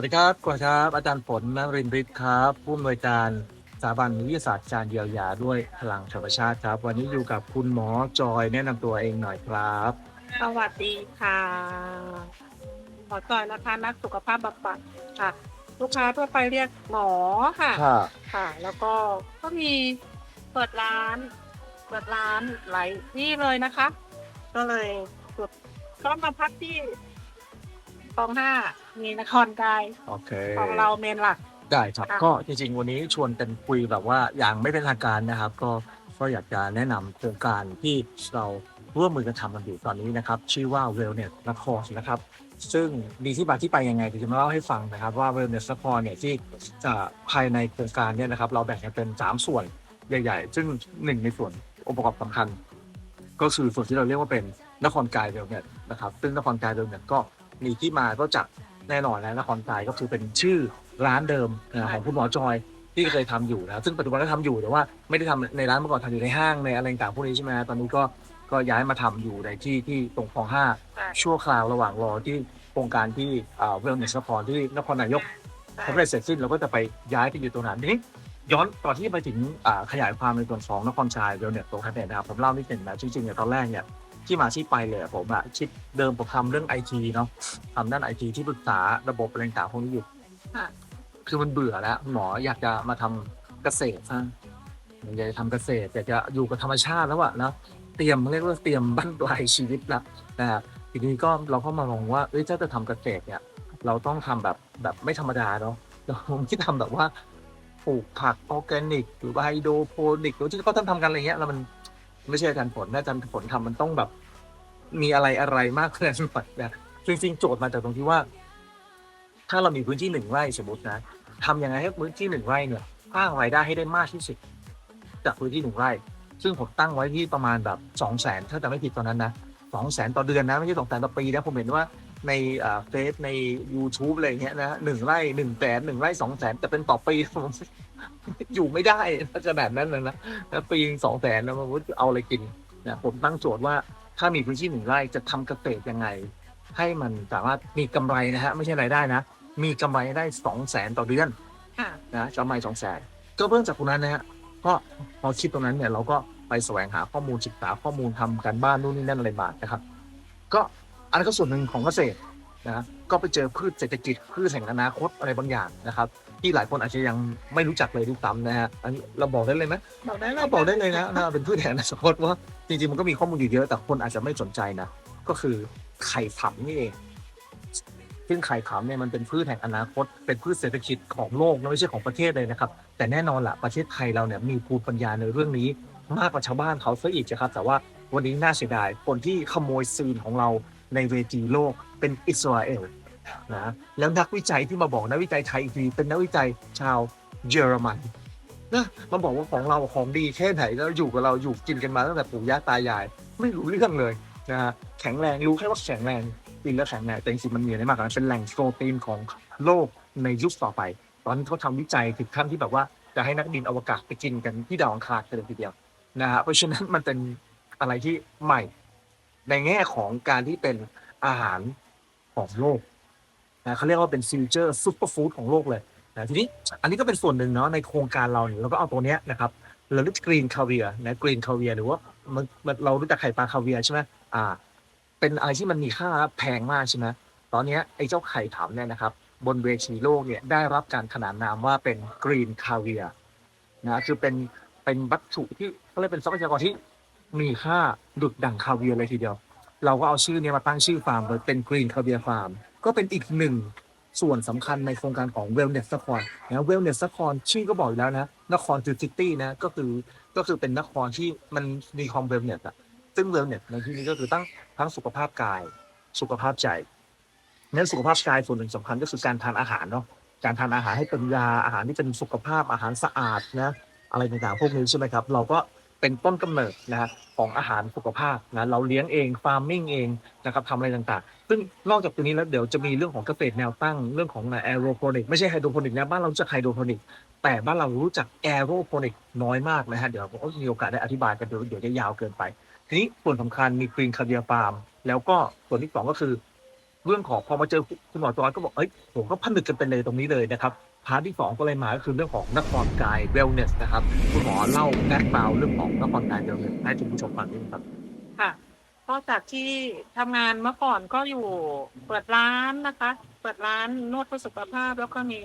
วัสดีครับก่อนครับ อาจารย์ฝนนรินทร์ฤทธิ์ครับ ผู้อำนวยการสถาบันวิทยาศาสตร์การเยียวยาด้วยพลังธรรมชาติครับ วันนี้อยู่กับคุณหมอจอยแนะนำตัวเองหน่อยครับ สวัสดีค่ะหมอจอยนะคะนักสุขภาพบำบัดค่ะ ลูกค้าทั่วไปเรียกหมอค่ะ ค่ะค่ะแล้วก็ก็มีเปิดร้าน เปิดร้านหลายที่เลยนะคะ ก็เลยสุดก็มาพักที่ตองห้า มีนครกายโอเค ของเราเมนหลัก ได้ครับ ค่ะ ก็จริงๆ วันนี้ชวนกันคุยแบบว่าอย่างไม่เป็นทางการนะครับ ก็ก็อยากจะแนะนำโครงการที่เราร่วมมือกันทำกันอยู่ตอนนี้นะครับ ชื่อว่า Wellness นครนะครับ ซึ่งมีที่มาที่ไปยังไงเดี๋ยวจะมาเล่าให้ฟังนะครับว่า Wellness นครเนี่ยที่จะภายในโครงการเนี่ยนะครับ เราแบ่งกันเป็น 3 ส่วนใหญ่ ๆ ซึ่งหนึ่งในส่วนองค์ประกอบสำคัญ ก็คือส่วนที่เราเรียกว่าเป็นนครกายเวลเนสนะครับ ซึ่งนครกายเวลเนสก็มีที่มาก็จาก แน่นอนแล้วนครกายก็คือเป็นชื่อร้านเดิมนะของคุณหมอจอยที่เคยทำอยู่นะซึ่งปัจจุบันก็ทำอยู่แต่ว่าไม่ได้ทำในร้านเมื่อก่อนทำอยู่ในห้างในอะไรต่างๆพวกนี้ใช่ไหมตอนนี้ก็ก็ย้ายมาทำอยู่ในที่ที่ตรงคลองห้าใช่ชั่วคราวระหว่างรอที่โครงการที่เวลเนสนครที่นครนายกพอได้เสร็จสิ้นเราก็จะไปย้ายไปอยู่ตรงนั้นทีนี้ย้อนก่อนที่จะไปถึงอ่าขยายความในส่วนของนครชายเวลเนสตรงนั้นเนี่ยนะครับผมเล่านิดหนึ่งนะจริงๆเนี่ยตอนแรกเนี่ย ที่มาที่ไปเลยอะผมอะคิดเดิมผมทำเรื่องไอทีเนาะทำด้านไอทีที่ปรึกษาระบบอะไรต่างๆพวกนี้อยู่ค่ะ คือมันเบื่อแล้วหมออยากจะมาทำเกษตรซะอยากจะทำเกษตรอยากจะอยู่กับธรรมชาติแล้วอะนะเตรียมเรียกว่าเตรียมบั้นปลายชีวิตแล้วนะครับทีนี้ก็เราก็มามองว่าเอ้ยถ้าจะทำเกษตรเนี่ย เราต้องทำแบบแบบไม่ธรรมดาเนาะเราผมคิดทำแบบว่าปลูกผักออร์แกนิก หรือว่าไฮโดรโปนิกหรือที่เขาทำทำกันอะไรเงี้ยแล้วมัน ไม่ใช่อาจารย์ผลนะอาจารย์ผลทำมันต้องแบบ มีอะไรอะไรมากขึ้นหน่อยนะจริงๆโจทย์มาจากตรงที่ว่า ถ้าเรามีพื้นที่หนึ่งไร่สมมตินะทำยังไงให้พื้นที่หนึ่งไร่เนี่ยสร้างรายได้ให้ได้มากที่สุดจากพื้นที่หนึ่งไร่ ซึ่งผมตั้งไว้ที่ประมาณแบบสองแสนถ้าจะไม่ผิดตอนนั้นนะสองแสนต่อเดือนนะไม่ใช่สองแสนต่อปีนะผมเห็นว่าในเฟซใน YouTube อะไรเงี้ยนะหนึ่งไร่หนึ่งแสนหนึ่งไร่สองแสนแต่เป็นต่อปีผม อยู่ไม่ได้ถ้าจะแบบนั้นเลยนะแล้วปีสองแสนแล้วมันเอาอะไรกินนะผมตั้งโจทย์ว่าถ้ามีพื้นที่หนึ่งไร่จะทำเกษตรยังไง ให้มันสามารถมีกำไรนะฮะไม่ใช่รายได้นะ มีกำไรได้สองแสนต่อเดือนค่ะนะกำไรสองแสนก็เริ่มจากตรงนั้นนะฮะก็พอคิดตรงนั้นเนี่ยเราก็ไปแสวงหาข้อมูลศึกษาข้อมูลทำการบ้านนู่นนี่นั่นอะไรมานะครับ ก็อันนั้นก็ส่วนหนึ่งของเกษตรนะก็ไปเจอพืชเศรษฐกิจพืชแห่งอนาคตอะไรบางอย่างนะครับ ที่หลายคนอาจจะยังไม่รู้จักเลยด้วยซ้ำนะฮะอันนี้เราบอกได้เลยไหมบอกได้เราบอกได้เลยนะนะเป็นพืชแห่งอนาคตว่าจริงๆมันก็มีข้อมูลอยู่เยอะแต่คนอาจจะไม่สนใจนะก็คือไข่ผำนี่เองซึ่งไข่ผำเนี่ยมันเป็นพืชแห่งอนาคต เป็นพืชเศรษฐกิจของโลกนะไม่ใช่ของประเทศเลยนะครับ แต่แน่นอนละประเทศไทยเราเนี่ยมีภูมิปัญญาในเรื่องนี้มากกว่าชาวบ้านเขาซะอีกนะครับ แต่ว่าวันนี้น่าเสียดายคนที่ขโมยซีนของเราในเวทีโลกเป็นอิสราเอล นะแล้วนักวิจัยที่มาบอกนักวิจัยไทยอีกทีเป็นนักวิจัยชาวเยอรมันนะมาบอกว่าของเราของดีแค่ไหนแล้วอยู่กับเราอยู่กินกันมาตั้งแต่ปู่ย่าตายาย ไม่รู้เรื่องเลยนะฮะแข็งแรงรู้แค่ว่าแข็งแรงกินแล้วแข็งแรงแต่จริงๆมันมีอะไรมากกว่านั้นเป็นแหล่งโปรตีนของโลกในยุคต่อไป ตอนนี้เขาทำวิจัยถึงขั้นที่แบบว่าจะให้นักบินอวกาศไปกินกันที่ดาวอังคารกันเลยทีเดียวนะฮะเพราะฉะนั้นมันเป็นอะไรที่ใหม่ ในแง่ของการที่เป็นอาหารของโลก นะเขาเรียกว่าเป็นฟิวเจอร์ซูเปอร์ฟู้ดของโลกเลยนะทีนี้อันนี้ก็เป็นส่วนหนึ่งเนาะในโครงการเราเนี่ยเราก็เอาตัวเนี้ยนะครับเราเรียกกรีนคาเวียนะกรีนคาเวียหรือว่ามันเรารู้จักไข่ปลาคาเวียใช่ไหมอ่า เป็นอะไรที่มันมีค่าแพงมากใช่ไหมตอนนี้ไอ้เจ้าไข่ผำเนี่ยนะครับ บนเวทีโลกเนี่ยได้รับการขนานนามว่าเป็นกรีนคาเวียนะคือเป็นเป็นวัตถุที่เขาเรียกเป็นทรัพยากรที่มีค่าดุดดั่งคาเวียเลยทีเดียว เราก็เอาชื่อเนี้มาตั้งชื่อฟาร์มเลยเป็นกรีนคาเวียฟาร์ม ก็เป็นอีกหนึ่งส่วนสำคัญในโครงการของ Wellness นครนะ Wellness นครชื่อก็บอกอยู่แล้วนะนครคือซิตี้นะก็คือก็คือเป็นนครที่มันมีความ Wellness อะซึ่ง Wellness ในที่นี้ก็คือตั้งทั้งสุขภาพกาย สุขภาพใจนั้นสุขภาพกายส่วนหนึ่งสำคัญก็คือการทานอาหารเนาะการทานอาหารให้เป็นยาอาหารที่เป็นสุขภาพอาหารสะอาดนะอะไรต่างๆพวกนี้ใช่ไหมครับ เราก็ เป็นต้นกำเนิดนะฮะของอาหารสุขภาพนะเราเลี้ยงเองฟาร์มมิ่งเองนะครับทำอะไรต่างๆ ซึ่งนอกจากตัวนี้แล้วเดี๋ยวจะมีเรื่องของเกษตรแนวตั้งเรื่องของแอโรโปนิกไม่ใช่ไฮโดรโปนิกนะบ้านเราจักไฮโดรโปนิกแต่บ้านเรารู้จักแอโรโปนิกน้อยมากนะฮะเดี๋ยวผมก็มีโอกาสได้อธิบายกันเดี๋ยวเดี๋ยวจะยาวเกินไป ทีนี้ส่วนสำคัญมีกรีนคาเวียฟาร์มแล้วก็ส่วนที่สองก็คือ เรื่องของพอมาเจอคุณหมอจอยก็บอกเอ้ยผมก็ผนึกกันไปเลยตรงนี้เลยนะครับ พาร์ทที่สองก็เลยมาก็คือเรื่องของนครกายเวลเนสนะครับคุณหมอเล่าแบ็กกราวเรื่องของนครกายเวลเนสให้คุณผู้ชมฟังนิดนึงครับค่ะก็จากที่ทำงานเมื่อก่อนก็อยู่เปิดร้านนะคะ เปิดร้านนวดเพื่อสุขภาพแล้วก็มี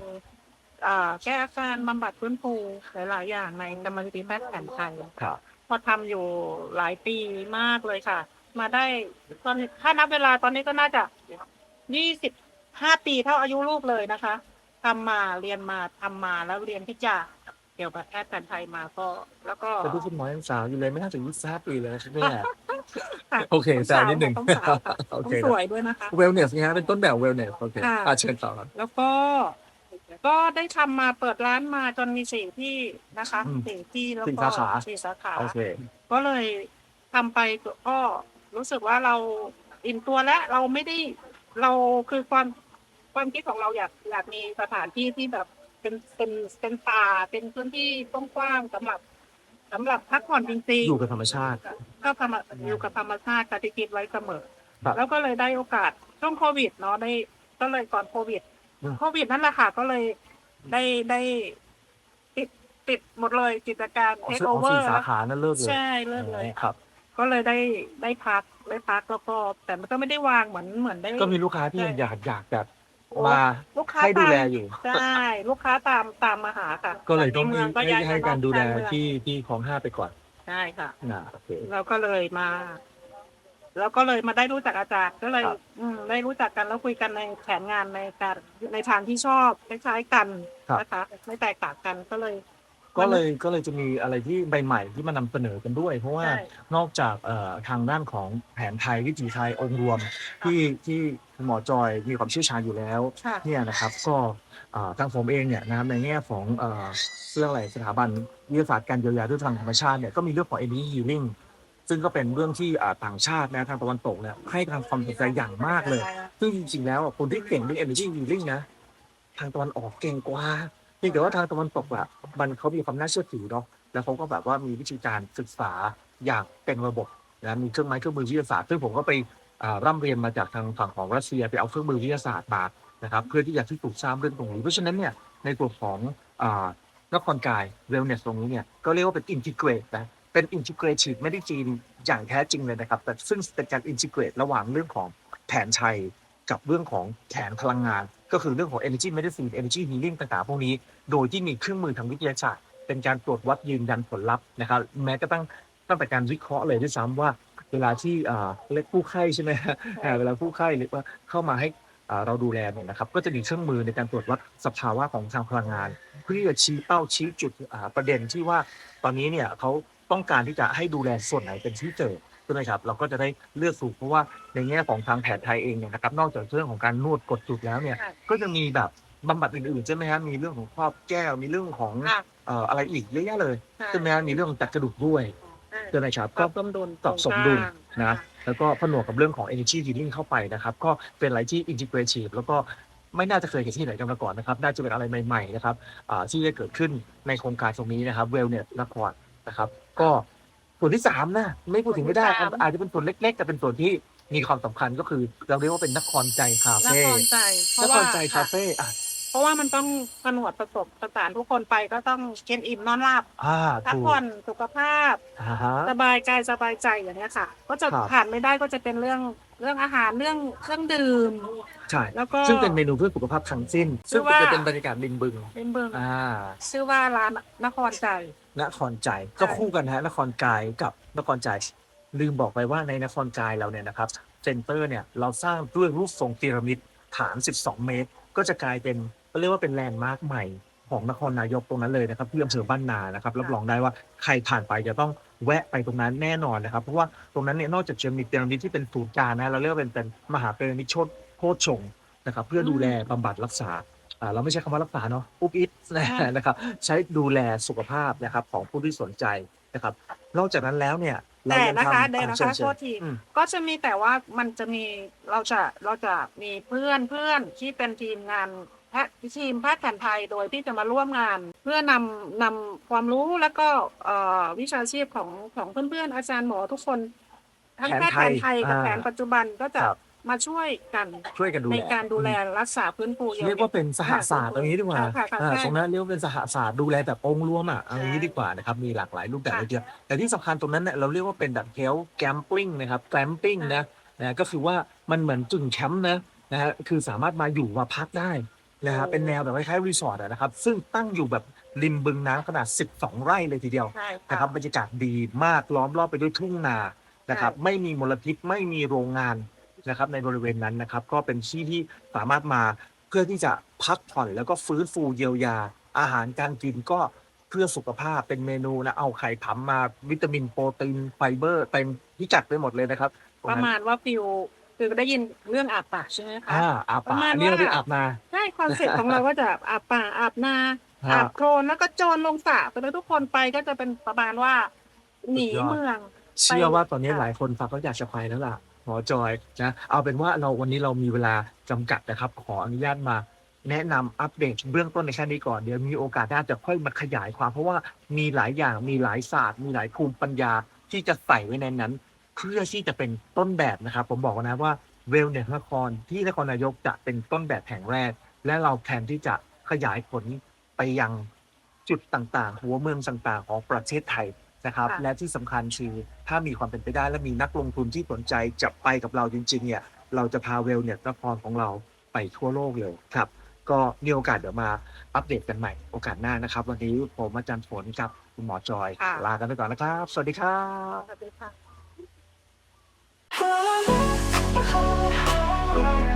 อ่าแก้อาการบำบัดฟื้นฟูหลายๆอย่างในกรรมวิธีแพทย์แผนไทยครับพอทำอยู่หลายปีมากเลยค่ะ มาได้ตอนถ้านับเวลาตอนนี้ก็น่าจะยี่สิบห้าปีเท่าอายุลูกเลยนะคะ ทำมาเรียนมาทำมาแล้วเรียนที่จะเกี่ยวกับแพทย์แผนไทยมาก็ แล้วก็ แต่ดูคุณหมอยังสาวอยู่เลยไม่น่าจะยี่สิบห้าปีเลยนะครับเนี่ยค่ะโอเคแซวนิดหนึ่งต้องสาวค่ะ โอต้องเคสวยด้วยนะคะ เวลเนสนะฮะเป็นต้นแบบเวลเนสโอเคค่ะ อะเชิญต่อครับ แล้วก็ก็ได้ทำมาเปิดร้านมาจนมีสี่ที่นะคะอืมสี่ที่แล้วสี่ก็สาขา สี่สาขา โอเค ก็เลยทำไปก็รู้สึกว่าเราอิ่มตัวแล้วเราไม่ได้เราคือความ ความคิดของเราอยากอยากมีสถานที่ที่แบบเป็นเป็นเป็นป่าเป็นพื้นที่กว้างๆสำหรับสำหรับพักผ่อนจริงอยู่กับธรรมชาติ ๆก็ธรรมอยู่กับธรรมชาติค่ะที่คิดไว้เสมอ ครับ แล้วก็เลยได้โอกาสช่วงโควิดเนาะได้ก็เลยก่อนโควิดอืมโควิดนั่นแหละค่ะ ก็เลยได้ได้ปิดปิดหมดเลยกิจการอ๋อเทคซึ่งโออ๋อเวอสี่ร์สาขานั่นเลิกเลยใช่เลิกเลย ครับ ก็เลยได้ได้พักได้พักแล้วก็แต่มันก็ไม่ได้วางเหมือนเหมือนได้ ก็มีลูกค้าที่ใช่ยังอยากอยากแบบโอ้ มาลูกค้าให้ดูแลตามอยู่ ใช่ลูกค้าตามตามมาหาค่ะก็เลยต้องจากในเมืองก็ให้ย้ายให้มการดูแลนอกเมืองที่ที่ของห้าไปก่อนใช่ค่ะ นะโอเค เราก็เลยมาแล้วก็เลยมาได้รู้จักอาจารย์ก็เลย ครับ อืมได้รู้จักกันแล้วคุยกันในแผนงานในการในทางที่ชอบคล้ายๆกันนะคะ ไม่แตกต่างกันก็เลย ก็เลยก็เลยจะมีอะไรที่ใหม่ๆที่มานำเสนอกันด้วย เพราะว่าใช่ นอกจากเอ่อทางด้านของแผนไทยวิถีไทยองค์รวมที่ที่คุณหมอจอยมีความเชี่ยวชาญอยู่แล้ว ค่ะ เนี่ยนะครับก็เอ่อทางผมเองเนี่ยนะครับในแง่ของเอ่อเรื่องอะไรสถาบันวิทยาศาสตร์การเยียวยาด้วยทางธรรมชาติเนี่ยก็มีเรื่องของ energy healing ซึ่งก็เป็นเรื่องที่อ่าต่างชาตินะทางตะวันตกเนี่ยให้ทางความสนใจอย่างมากเลย ซึ่งจริงๆแล้วอะคนที่เก่งเรื่อง energy healing นะ ทางตะวันออกเก่งกว่าเพียงแต่ว่าทางตะวันตกอะมันเขามีความน่าเชื่อถือเนาะแล้วเขาก็แบบว่ามีวิธีการศึกษาอย่างเป็นระบบนะมีเครื่องไม้เครื่องมือวิทยาศาสตร์ซึ่งผมก็ไปร่ำเรียนมาจากทางฝั่งของรัสเซียไปเอาเครื่องมือวิทยาศาสตร์มานะครับเพื่อที่จะพิสูจน์ทราบเรื่องตรงนี้เพราะฉะนั้นเนี่ยในกลุ่มของนครกายเวลเนสตรงนี้เนี่ยก็เรียกว่าเป็นอินทิเกรตนะเป็นอินทิเกรทีฟไม่ได้จีนอย่างแท้จริงเลยนะครับแต่ซึ่งเป็นการอินทิเกรตระหว่างเรื่องของแผนไทย กับเรื่องของแผนพลังงาน ก็คือเรื่องของ energy medicine energy healing ต่างๆ พวกนี้ โดยที่มีเครื่องมือทางวิทยาศาสตร์ เป็นการตรวจวัดยืนยันผลลัพธ์นะครับ แม้กระทั่งตั้งแต่การวิเคราะห์เลยด้วยซ้ำว่า เวลาที่เล็กผู้ไข้ใช่ไหมฮะเวลาผู้ไข้หรือว่าเข้ามาให้เราดูแลเนี่ยนะครับ ก็จะมีเครื่องมือในการตรวจวัดสภาวะของทางพลังงาน เพื่อจะชี้เป้าชี้จุดประเด็นที่ว่าตอนนี้เนี่ยเขาต้องการที่จะให้ดูแลส่วนไหนเป็นที่เจอ ใช่ไหมครับเราก็จะได้เลือกถูกเพราะว่าในแง่ของทางแผนไทยเองเนี่ยนะครับนอกจากเรื่องของการนวดกดจุดแล้วเนี่ย ค่ะ ก็จะมีแบบบำบัดอื่นๆใช่ไหมฮะมีเรื่องของครอบแก้วมีเรื่องของค่ะเอ่ออะไรอีกเยอะแยะเลยใช่ใช่ไหมฮะมีเรื่องของจัดกระดูกด้วยใช่ใช่ไหมครับปรัก็บสมดุลปรับสมดุลตรงกลางนะ แล้วก็ผนวกกับเรื่องของ energy healing เข้าไปนะครับ ก็เป็นอะไรที่ integrative แล้วก็ไม่น่าจะเคยเห็นที่ไหนกันมาก่อนนะครับ น่าจะเป็นอะไรใหม่ ๆ นะครับอ่าที่ได้เกิดขึ้นในโครงการตรงนี้นะครับ wellness นครนะครับ ก็ ส่วนที่สามนะไม่พูดถึงไม่ได้ส่วนที่สาม อาจจะเป็นส่วนเล็ก ๆ แต่เป็นส่วนที่มีความสำคัญก็คือ เราเรียกว่าเป็นนครใจคานคเฟ่รใจเพนราะคว่า รใจคาเฟ่อะ เพราะว่ามันต้องผนวดประสบประสานทุกคนไปก็ต้องกินอิ่มนอนหลับอ่าพักถูกผ่อนสุขภาพ อ่าฮะ สบายกายสบายใจอย่างเนี้ยค่ะ ก็จะครับ ผ่านไม่ได้ก็จะเป็นเรื่องเรื่องอาหารเรื่องเครื่องดื่ม ใช่ แล้วก็ ซึ่งเป็นเมนูเพื่อสุขภาพทั้งสิ้นชื่ซึ่งอว่า จะเป็นบรรยากาศริมบึง เป็นเบืองอ่า ชื่อว่าร้านนครใจ นครใจก็คู่กันฮะนครกายกับนครใจ ลืมบอกไปว่าในนครกายเราเนี่ยนะครับเซ็นเตอร์เนี่ยเราสร้างด้วยรูปทรงพีระมิดฐาน 12 เมตร ก็จะกลายเป็น ก็เรียกว่าเป็นแลนด์มาร์คใหม่ของนครนายกตรงนั้นเลยนะครับที่อำเภอบ้านนานะครับรับรองได้ว่าใครผ่านไปจะต้องแวะไปตรงนั้นแน่นอนนะครับ เพราะว่าตรงนั้นเนี่ยนอกจากจะมีพีระมิดที่เป็นศูนย์กลางนะเราเรียกว่าเป็นเป็นมหาพีระมิดโชดโพชฌงค์นะครับเพื่อดูแลบำบัดรักษาอ่าเราไม่ใช้คำว่ารักษาเนาะอุบอิบนะครับใช้ดูแลสุขภาพนะครับของผู้ที่สนใจนะครับนอกจากนั้นแล้วเนี่ยเราแต่ยังนะคะทำเดี๋ยวอ่านะเชิญคะเชิโทญษทีอืมก็จะมีแต่ว่ามันจะมีเราจะเราจะมีเพื่อนเพื่อนที่เป็นทีมงานแพทย์ทีมแพทย์แผนไทยโดยที่จะมาร่วมงาน เพื่อนำนำความรู้แล้วก็เอ่อวิชาชีพของของเพื่อนๆอาจารย์หมอทุกคนทั้งแพทย์แผนไทยกับอ่าแผนปัจจุบันก็จะครับมาช่วยกันช่วยกันดูในแลการดูแลรักษาพื้นฟูเยียวยเรียกว่าเป็นสหศาสตร์ตรงนี้ดีกว่าค่ะค่ะอ่าใช่ตรงนั้นเรียกว่าเป็นสหศาสตร์ดูแลแบบองค์รวมอะเอาอย่างนี้ใช่ดีกว่านะครับมีหลากหลายรูปแบบค่ะเลยทีเดียวแต่ที่สำคัญตรงนั้นเนี่ยเราเรียกว่าเป็นแบบเฮลแกมปิ้งนะครับแกมปิ้งนะนะก็คือว่ามันเหมือนจุดแคมป์นะนะฮะคือสามารถมาอยู่มาพักได้ นะฮะเป็นแนวแบบคล้ายๆรีสอร์ทอะนะครับ ซึ่งตั้งอยู่แบบริมบึงน้ำขนาด 12 ไร่เลยทีเดียวใช่นะครับบรรยากาศดีมากล้อมรอบไปด้วยทุ่งนานะครับ ใช่ ไม่มีมลพิษไม่มีโรงงานนะครับ ในบริเวณนั้นนะครับ ก็เป็นที่ที่สามารถมาเพื่อที่จะพักผ่อนแล้วก็ฟื้นฟูเยียวยา อาหารการกินก็เพื่อสุขภาพเป็นเมนูนะเอาไข่ผำมาวิตามินโปรตีนไฟเบอร์เต็มพิกัดไปหมดเลยนะครับตงประนั้น มาณว่าฟิว คือได้ยินเรื่องอาบปากใช่ไหมคะ อ่าอาบประปากมาณอันนี้เราว่าไปอาบนา ใช่คอนเซ็ปต์ของเราก็จะอาบป่าอาบนาฮะอาบโครนแล้วก็โจรลงสระไปแล้วทุกคนไปก็จะเป็นประมาณว่า หนีสุดยอด เมือง เชื่อว่าตอนนี้ค่ะ หลายคนฟังก็อยากจะไปแล้วล่ะหมอจอยนะ เอาเป็นว่าเราวันนี้เรามีเวลาจำกัดนะครับ ขออนุญาตมาแนะนำอัปเดตเบื้องต้นในแค่นี้ก่อนเดี๋ยวมีโอกาสหน้าจะค่อยมาขยายความเพราะว่ามีหลายอย่างมีหลายศาสตร์ มีหลายภูมิปัญญาที่จะใส่ไว้ในนั้น เพื่อที่จะเป็นต้นแบบนะครับ ผมบอกนะว่าเวลเนสนครที่นครนายกจะเป็นต้นแบบแห่งแรก และเราแผนที่จะขยายผลไปยังจุดต่างๆ หัวเมืองต่างๆ ของประเทศไทยนะครับ ค่ะ และที่สำคัญคือถ้ามีความเป็นไปได้และมีนักลงทุนที่สนใจจะไปกับเราจริงๆเนี่ยเราจะพาเวลเนสนครของเราไปทั่วโลกเลยครับ ก็มีโอกาสเดี๋ยวมาอัปเดตกันใหม่โอกาสหน้านะครับ วันนี้ผมอาจารย์ฝนกับคุณหมอจอยค่ะ ลากันไปก่อนนะครับ สวัสดีครับ สวัสดีค่ะ Oh, oh, oh, oh.